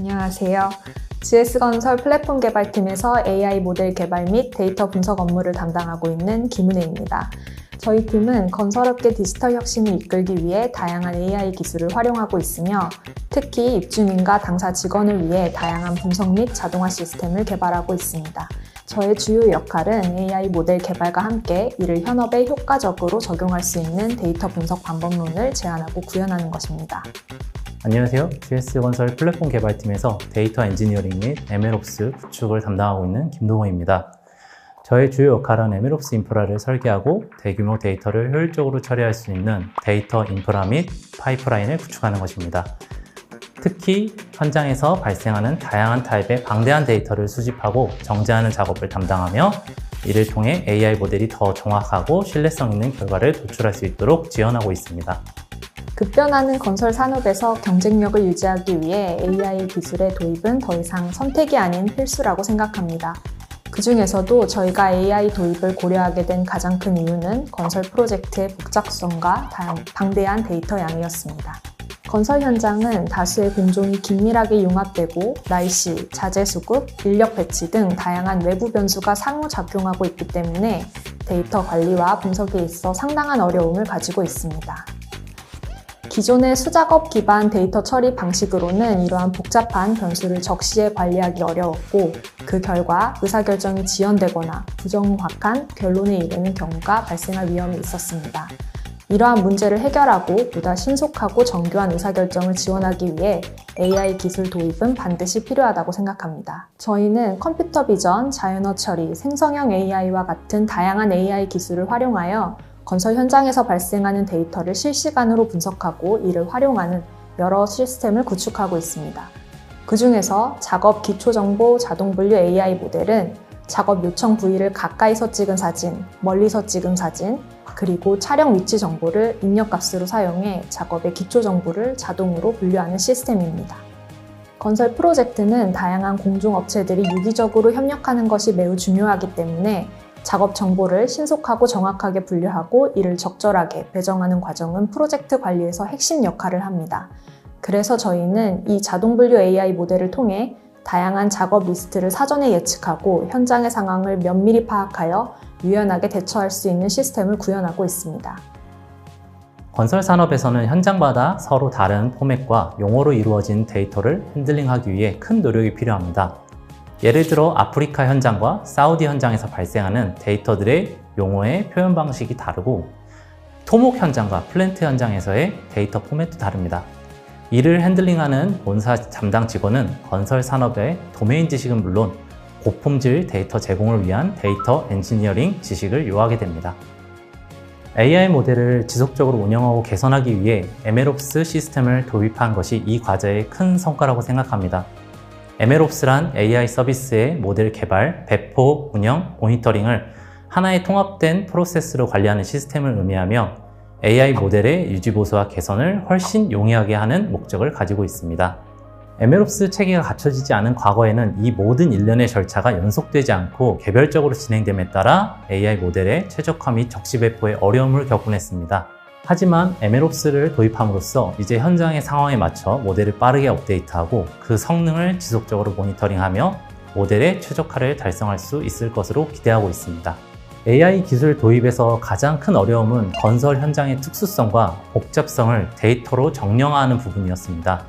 안녕하세요. GS건설 플랫폼 개발팀에서 AI 모델 개발 및 데이터 분석 업무를 담당하고 있는 김은혜입니다. 저희 팀은 건설업계 디지털 혁신을 이끌기 위해 다양한 AI 기술을 활용하고 있으며 특히 입주민과 당사 직원을 위해 다양한 분석 및 자동화 시스템을 개발하고 있습니다. 저의 주요 역할은 AI 모델 개발과 함께 이를 현업에 효과적으로 적용할 수 있는 데이터 분석 방법론을 제안하고 구현하는 것입니다. 안녕하세요. GS건설 플랫폼 개발팀에서 데이터 엔지니어링 및 MLOps 구축을 담당하고 있는 김동호입니다. 저의 주요 역할은 MLOps 인프라를 설계하고 대규모 데이터를 효율적으로 처리할 수 있는 데이터 인프라 및 파이프라인을 구축하는 것입니다. 특히 현장에서 발생하는 다양한 타입의 방대한 데이터를 수집하고 정제하는 작업을 담당하며 이를 통해 AI 모델이 더 정확하고 신뢰성 있는 결과를 도출할 수 있도록 지원하고 있습니다. 급변하는 건설 산업에서 경쟁력을 유지하기 위해 AI 기술의 도입은 더 이상 선택이 아닌 필수라고 생각합니다. 그 중에서도 저희가 AI 도입을 고려하게 된 가장 큰 이유는 건설 프로젝트의 복잡성과 방대한 데이터 양이었습니다. 건설 현장은 다수의 공종이 긴밀하게 융합되고 날씨, 자재 수급, 인력 배치 등 다양한 외부 변수가 상호작용하고 있기 때문에 데이터 관리와 분석에 있어 상당한 어려움을 가지고 있습니다. 기존의 수작업 기반 데이터 처리 방식으로는 이러한 복잡한 변수를 적시에 관리하기 어려웠고 그 결과 의사결정이 지연되거나 부정확한 결론에 이르는 경우가 발생할 위험이 있었습니다. 이러한 문제를 해결하고 보다 신속하고 정교한 의사결정을 지원하기 위해 AI 기술 도입은 반드시 필요하다고 생각합니다. 저희는 컴퓨터 비전, 자연어 처리, 생성형 AI와 같은 다양한 AI 기술을 활용하여 건설 현장에서 발생하는 데이터를 실시간으로 분석하고 이를 활용하는 여러 시스템을 구축하고 있습니다. 그 중에서 작업 기초정보 자동분류 AI 모델은 작업 요청 부위를 가까이서 찍은 사진, 멀리서 찍은 사진, 그리고 촬영 위치 정보를 입력값으로 사용해 작업의 기초 정보를 자동으로 분류하는 시스템입니다. 건설 프로젝트는 다양한 공종업체들이 유기적으로 협력하는 것이 매우 중요하기 때문에 작업 정보를 신속하고 정확하게 분류하고 이를 적절하게 배정하는 과정은 프로젝트 관리에서 핵심 역할을 합니다. 그래서 저희는 이 자동 분류 AI 모델을 통해 다양한 작업 리스트를 사전에 예측하고 현장의 상황을 면밀히 파악하여 유연하게 대처할 수 있는 시스템을 구현하고 있습니다. 건설 산업에서는 현장마다 서로 다른 포맷과 용어로 이루어진 데이터를 핸들링하기 위해 큰 노력이 필요합니다. 예를 들어 아프리카 현장과 사우디 현장에서 발생하는 데이터들의 용어의 표현 방식이 다르고 토목 현장과 플랜트 현장에서의 데이터 포맷도 다릅니다. 이를 핸들링하는 본사 담당 직원은 건설 산업의 도메인 지식은 물론 고품질 데이터 제공을 위한 데이터 엔지니어링 지식을 요하게 됩니다. AI 모델을 지속적으로 운영하고 개선하기 위해 MLOps 시스템을 도입한 것이 이 과제의 큰 성과라고 생각합니다. MLOps란 AI 서비스의 모델 개발, 배포, 운영, 모니터링을 하나의 통합된 프로세스로 관리하는 시스템을 의미하며 AI 모델의 유지보수와 개선을 훨씬 용이하게 하는 목적을 가지고 있습니다. MLOps 체계가 갖춰지지 않은 과거에는 이 모든 일련의 절차가 연속되지 않고 개별적으로 진행됨에 따라 AI 모델의 최적화 및 적시 배포에 어려움을 겪곤 했습니다. 하지만 MLOps를 도입함으로써 이제 현장의 상황에 맞춰 모델을 빠르게 업데이트하고 그 성능을 지속적으로 모니터링하며 모델의 최적화를 달성할 수 있을 것으로 기대하고 있습니다. AI 기술 도입에서 가장 큰 어려움은 건설 현장의 특수성과 복잡성을 데이터로 정량화하는 부분이었습니다.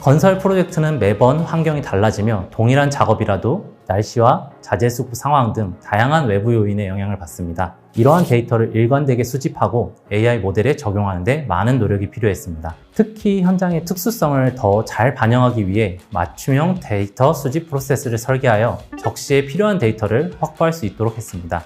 건설 프로젝트는 매번 환경이 달라지며 동일한 작업이라도 날씨와 자재 수급 상황 등 다양한 외부 요인의 영향을 받습니다. 이러한 데이터를 일관되게 수집하고 AI 모델에 적용하는 데 많은 노력이 필요했습니다. 특히 현장의 특수성을 더 잘 반영하기 위해 맞춤형 데이터 수집 프로세스를 설계하여 적시에 필요한 데이터를 확보할 수 있도록 했습니다.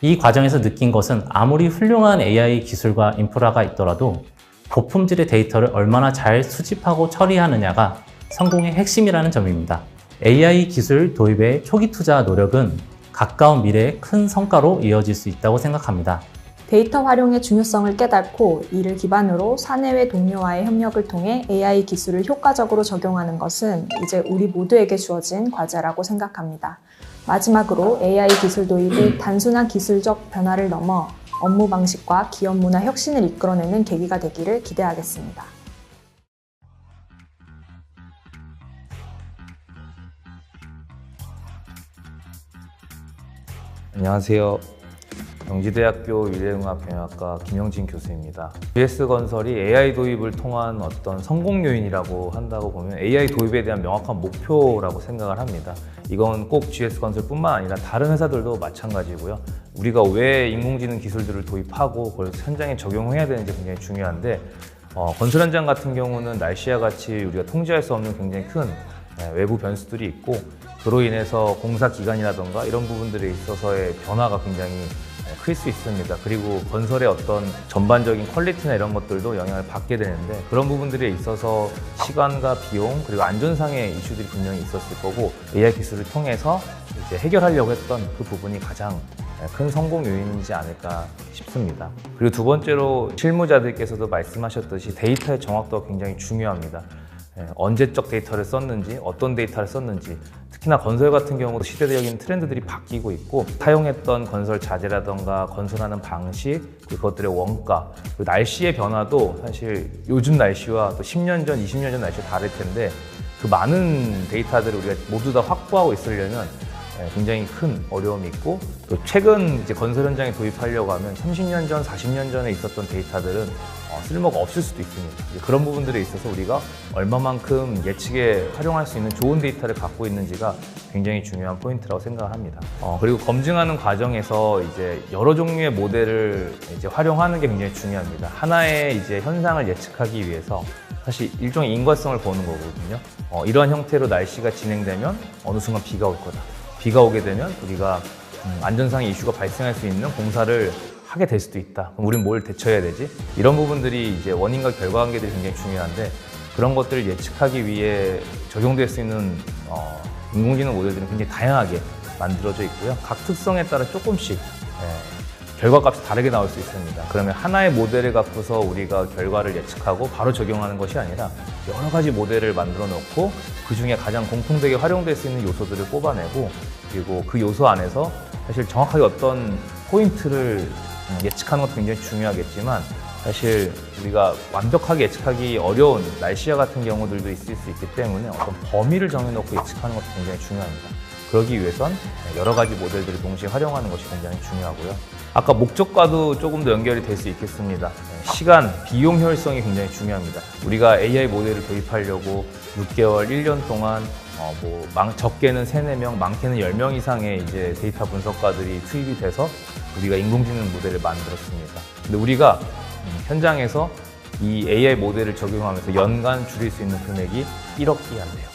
이 과정에서 느낀 것은 아무리 훌륭한 AI 기술과 인프라가 있더라도 고품질의 데이터를 얼마나 잘 수집하고 처리하느냐가 성공의 핵심이라는 점입니다. AI 기술 도입의 초기 투자 노력은 가까운 미래의 큰 성과로 이어질 수 있다고 생각합니다. 데이터 활용의 중요성을 깨닫고 이를 기반으로 사내외 동료와의 협력을 통해 AI 기술을 효과적으로 적용하는 것은 이제 우리 모두에게 주어진 과제라고 생각합니다. 마지막으로 AI 기술 도입이 단순한 기술적 변화를 넘어 업무 방식과 기업 문화 혁신을 이끌어내는 계기가 되기를 기대하겠습니다. 안녕하세요. 영지대학교 미래응합경영학과 김영진 교수입니다. GS건설이 AI 도입을 통한 어떤 성공 요인이라고 한다고 보면 AI 도입에 대한 명확한 목표라고 생각을 합니다. 이건 꼭 GS건설뿐만 아니라 다른 회사들도 마찬가지고요. 우리가 왜 인공지능 기술들을 도입하고 그걸 현장에 적용해야 되는지 굉장히 중요한데 어, 건설 현장 같은 경우는 날씨와 같이 우리가 통제할 수 없는 굉장히 큰 네, 외부 변수들이 있고 그로 인해서 공사 기간이라던가 이런 부분들에 있어서의 변화가 굉장히 네, 클수 있습니다. 그리고 건설의 어떤 전반적인 퀄리티나 이런 것들도 영향을 받게 되는데 그런 부분들에 있어서 시간과 비용 그리고 안전상의 이슈들이 분명히 있었을 거고 AI 기술을 통해서 이제 해결하려고 했던 그 부분이 가장 네, 큰 성공 요인이지 않을까 싶습니다. 그리고 두 번째로 실무자들께서도 말씀하셨듯이 데이터의 정확도가 굉장히 중요합니다. 예, 언제적 데이터를 썼는지, 어떤 데이터를 썼는지, 특히나 건설 같은 경우도 시대적인 트렌드들이 바뀌고 있고 사용했던 건설 자재라던가 건설하는 방식, 그것들의 원가, 그리고 날씨의 변화도 사실 요즘 날씨와 또 10년 전, 20년 전 날씨가 다를 텐데 그 많은 데이터들을 우리가 모두 다 확보하고 있으려면 예, 굉장히 큰 어려움이 있고 또 최근 이제 건설 현장에 도입하려고 하면 30년 전, 40년 전에 있었던 데이터들은 어, 쓸모가 없을 수도 있습니다. 그런 부분들에 있어서 우리가 얼마만큼 예측에 활용할 수 있는 좋은 데이터를 갖고 있는지가 굉장히 중요한 포인트라고 생각을 합니다. 어, 그리고 검증하는 과정에서 이제 여러 종류의 모델을 이제 활용하는 게 굉장히 중요합니다. 하나의 이제 현상을 예측하기 위해서 사실 일종의 인과성을 보는 거거든요. 어, 이러한 형태로 날씨가 진행되면 어느 순간 비가 올 거다. 비가 오게 되면 우리가 음, 안전상의 이슈가 발생할 수 있는 공사를 하게 될 수도 있다. 그럼 우리는 뭘 대처해야 되지? 이런 부분들이 이제 원인과 결과 관계들이 굉장히 중요한데 그런 것들을 예측하기 위해 적용될 수 있는 어, 인공지능 모델들은 굉장히 다양하게 만들어져 있고요. 각 특성에 따라 조금씩 예, 결과값이 다르게 나올 수 있습니다. 그러면 하나의 모델을 갖고서 우리가 결과를 예측하고 바로 적용하는 것이 아니라 여러 가지 모델을 만들어 놓고 그 중에 가장 공통되게 활용될 수 있는 요소들을 뽑아내고 그리고 그 요소 안에서 사실 정확하게 어떤 포인트를 음, 예측하는 것도 굉장히 중요하겠지만 사실 우리가 완벽하게 예측하기 어려운 날씨와 같은 경우들도 있을 수 있기 때문에 어떤 범위를 정해놓고 예측하는 것도 굉장히 중요합니다. 그러기 위해선 여러 가지 모델들을 동시에 활용하는 것이 굉장히 중요하고요. 아까 목적과도 조금 더 연결이 될 수 있겠습니다. 네, 시간, 비용 효율성이 굉장히 중요합니다. 우리가 AI 모델을 도입하려고 6개월, 1년 동안 어, 뭐, 많- 적게는 3, 4명, 많게는 10명 이상의 이제 데이터 분석가들이 투입이 돼서 우리가 인공지능 모델을 만들었습니다. 근데 우리가 음, 현장에서 이 AI 모델을 적용하면서 연간 줄일 수 있는 금액이 1억이 안 돼요.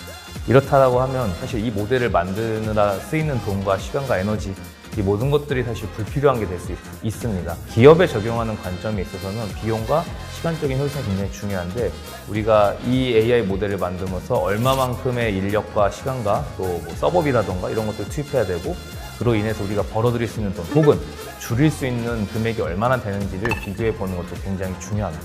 이렇다라고 하면 사실 이 모델을 만드느라 쓰이는 돈과 시간과 에너지 이 모든 것들이 사실 불필요한 게 될 수 있습니다. 기업에 적용하는 관점에 있어서는 비용과 시간적인 효율성이 굉장히 중요한데 우리가 이 AI 모델을 만들면서 얼마만큼의 인력과 시간과 또 뭐 서버비라던가 이런 것들을 투입해야 되고 그로 인해서 우리가 벌어들일 수 있는 돈 혹은 줄일 수 있는 금액이 얼마나 되는지를 비교해 보는 것도 굉장히 중요합니다.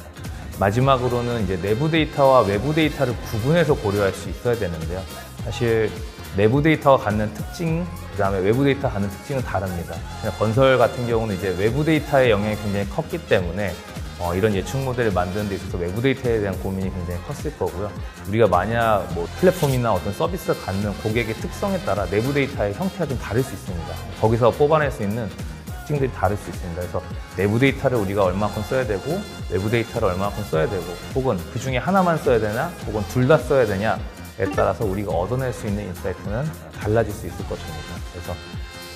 마지막으로는 이제 내부 데이터와 외부 데이터를 구분해서 고려할 수 있어야 되는데요. 사실 내부 데이터가 갖는 특징, 그 다음에 외부 데이터가 갖는 특징은 다릅니다. 건설 같은 경우는 이제 외부 데이터의 영향이 굉장히 컸기 때문에 어, 이런 예측 모델을 만드는 데 있어서 외부 데이터에 대한 고민이 굉장히 컸을 거고요. 우리가 만약 뭐 플랫폼이나 어떤 서비스를 갖는 고객의 특성에 따라 내부 데이터의 형태가 좀 다를 수 있습니다. 거기서 뽑아낼 수 있는 특징들이 다를 수 있습니다. 그래서 내부 데이터를 우리가 얼마큼 써야 되고 외부 데이터를 얼마큼 써야 되고 혹은 그 중에 하나만 써야 되나 혹은 둘 다 써야 되냐 에 따라서 우리가 얻어낼 수 있는 인사이트는 달라질 수 있을 것입니다. 그래서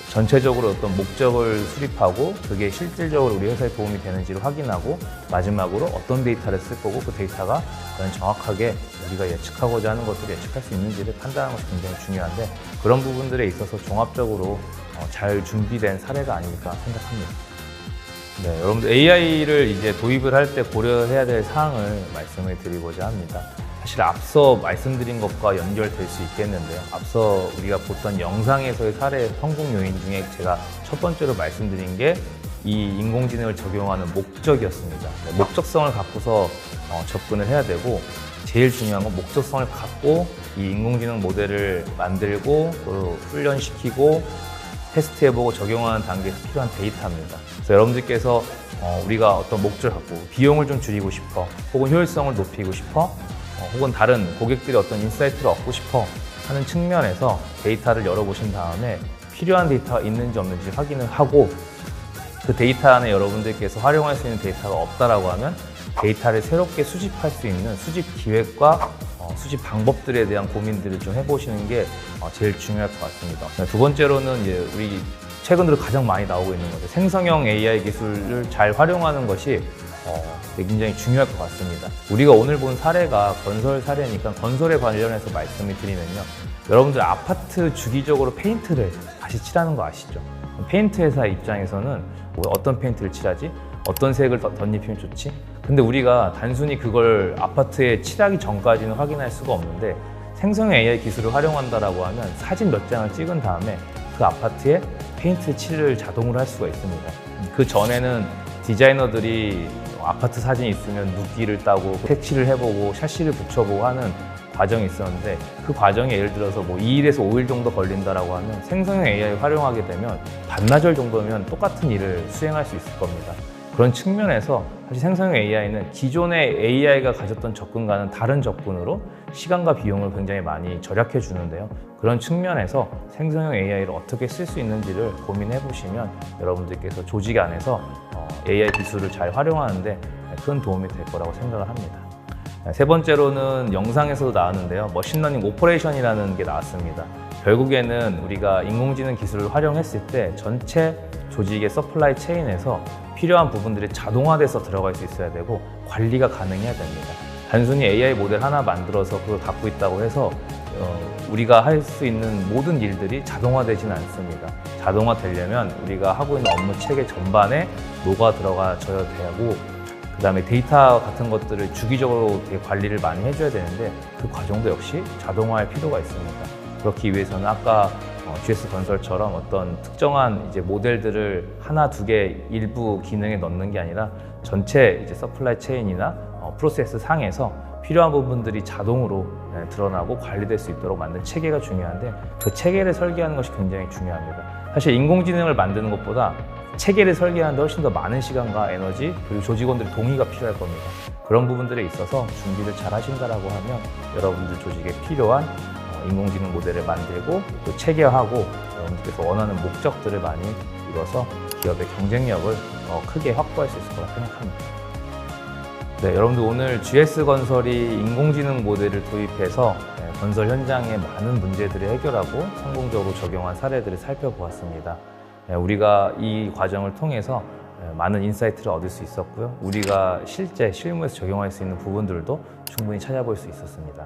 전체적으로 어떤 목적을 수립하고 그게 실질적으로 우리 회사에 도움이 되는지를 확인하고 마지막으로 어떤 데이터를 쓸 거고 그 데이터가 과연 정확하게 우리가 예측하고자 하는 것들을 예측할 수 있는지를 판단하는 것이 굉장히 중요한데 그런 부분들에 있어서 종합적으로 어, 잘 준비된 사례가 아닐까 생각합니다. 네, 여러분들 AI를 이제 도입을 할 때 고려해야 될 사항을 말씀을 드리고자 합니다. 사실 앞서 말씀드린 것과 연결될 수 있겠는데요. 앞서 우리가 봤던 영상에서의 사례 성공 요인 중에 제가 첫 번째로 말씀드린 게 이 인공지능을 적용하는 목적이었습니다. 네, 목적성을 갖고서 어, 접근을 해야 되고 제일 중요한 건 목적성을 갖고 이 인공지능 모델을 만들고 또 훈련시키고 테스트해보고 적용하는 단계에서 필요한 데이터입니다. 그래서 여러분들께서 어, 우리가 어떤 목적을 갖고 비용을 좀 줄이고 싶어, 혹은 효율성을 높이고 싶어, 어, 혹은 다른 고객들이 어떤 인사이트를 얻고 싶어 하는 측면에서 데이터를 열어보신 다음에 필요한 데이터가 있는지 없는지 확인을 하고 그 데이터 안에 여러분들께서 활용할 수 있는 데이터가 없다라고 하면 데이터를 새롭게 수집할 수 있는 수집 기획과 어, 수집 방법들에 대한 고민들을 좀 해보시는 게 어, 제일 중요할 것 같습니다. 두 번째로는 이제 우리 최근 들어 가장 많이 나오고 있는 거죠. 생성형 AI 기술을 잘 활용하는 것이 어, 굉장히 중요할 것 같습니다. 우리가 오늘 본 사례가 건설 사례니까 건설에 관련해서 말씀을 드리면요. 여러분들 아파트 주기적으로 페인트를 다시 칠하는 거 아시죠? 페인트 회사 입장에서는 뭐 어떤 페인트를 칠하지? 어떤 색을 덧- 덧입히면 좋지? 근데 우리가 단순히 그걸 아파트에 칠하기 전까지는 확인할 수가 없는데 생성형 AI 기술을 활용한다라고 하면 사진 몇 장을 찍은 다음에 그 아파트에 페인트 칠을 자동으로 할 수가 있습니다. 그 전에는 디자이너들이 아파트 사진이 있으면 묵기를 따고 색칠을 해보고 샤시를 붙여보고 하는 과정이 있었는데 그 과정이 예를 들어서 뭐 2일에서 5일 정도 걸린다라고 하면 생성형 AI 활용하게 되면 반나절 정도면 똑같은 일을 수행할 수 있을 겁니다. 그런 측면에서 사실 생성형 AI는 기존의 AI가 가졌던 접근과는 다른 접근으로 시간과 비용을 굉장히 많이 절약해 주는데요. 그런 측면에서 생성형 AI를 어떻게 쓸 수 있는지를 고민해 보시면 여러분들께서 조직 안에서 어, AI 기술을 잘 활용하는데 큰 도움이 될 거라고 생각을 합니다. 세 번째로는 영상에서도 나왔는데요. 머신러닝 오퍼레이션이라는 게 나왔습니다. 결국에는 우리가 인공지능 기술을 활용했을 때 전체 조직의 서플라이 체인에서 필요한 부분들이 자동화돼서 들어갈 수 있어야 되고 관리가 가능해야 됩니다. 단순히 AI 모델 하나 만들어서 그걸 갖고 있다고 해서 어, 우리가 할 수 있는 모든 일들이 자동화되지는 않습니다. 자동화 되려면 우리가 하고 있는 업무 체계 전반에 녹아 들어가져야 되고 그 다음에 데이터 같은 것들을 주기적으로 되게 관리를 많이 해줘야 되는데 그 과정도 역시 자동화할 필요가 있습니다. 그렇기 위해서는 아까 어, GS 건설처럼 어떤 특정한 이제 모델들을 하나 두 개 일부 기능에 넣는 게 아니라 전체 이제 서플라이 체인이나 어, 프로세스 상에서 필요한 부분들이 자동으로 예, 드러나고 관리될 수 있도록 만든 체계가 중요한데 그 체계를 설계하는 것이 굉장히 중요합니다. 사실 인공지능을 만드는 것보다 체계를 설계하는데 훨씬 더 많은 시간과 에너지 그리고 조직원들의 동의가 필요할 겁니다. 그런 부분들에 있어서 준비를 잘 하신다라고 하면 여러분들 조직에 필요한 어, 인공지능 모델을 만들고 또 체계화하고 여러분들께서 원하는 목적들을 많이 이뤄서 기업의 경쟁력을 더 크게 확보할 수 있을 거라 생각합니다. 네, 여러분들 오늘 GS건설이 인공지능 모델을 도입해서 네, 건설 현장의 많은 문제들을 해결하고 성공적으로 적용한 사례들을 살펴보았습니다. 네, 우리가 이 과정을 통해서 네, 많은 인사이트를 얻을 수 있었고요. 우리가 실제 실무에서 적용할 수 있는 부분들도 충분히 찾아볼 수 있었습니다.